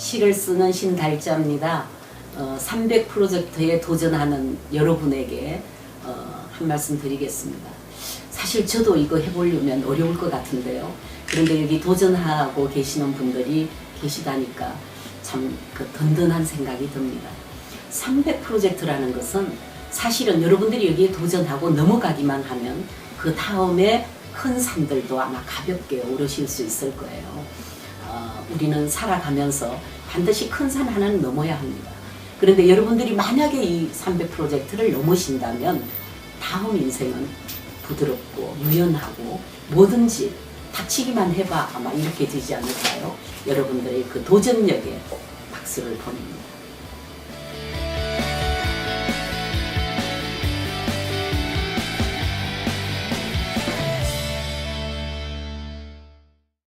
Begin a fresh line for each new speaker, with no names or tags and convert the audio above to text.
시를 쓰는 신달자입니다. 어, 300 프로젝트에 도전하는 여러분에게 어, 한 말씀 드리겠습니다. 사실 저도 이거 해보려면 어려울 것 같은데요. 그런데 여기 도전하고 계시는 분들이 계시다니까 참 그 든든한 생각이 듭니다. 300 프로젝트라는 것은 사실은 여러분들이 여기에 도전하고 넘어가기만 하면 그 다음에 큰 산들도 아마 가볍게 오르실 수 있을 거예요. 어, 우리는 살아가면서 반드시 큰 산 하나는 넘어야 합니다. 그런데 여러분들이 만약에 이 300 프로젝트를 넘으신다면 다음 인생은 부드럽고 유연하고 뭐든지 다치기만 해봐 아마 이렇게 되지 않을까요? 여러분들의 그 도전력에 박수를 보냅니다.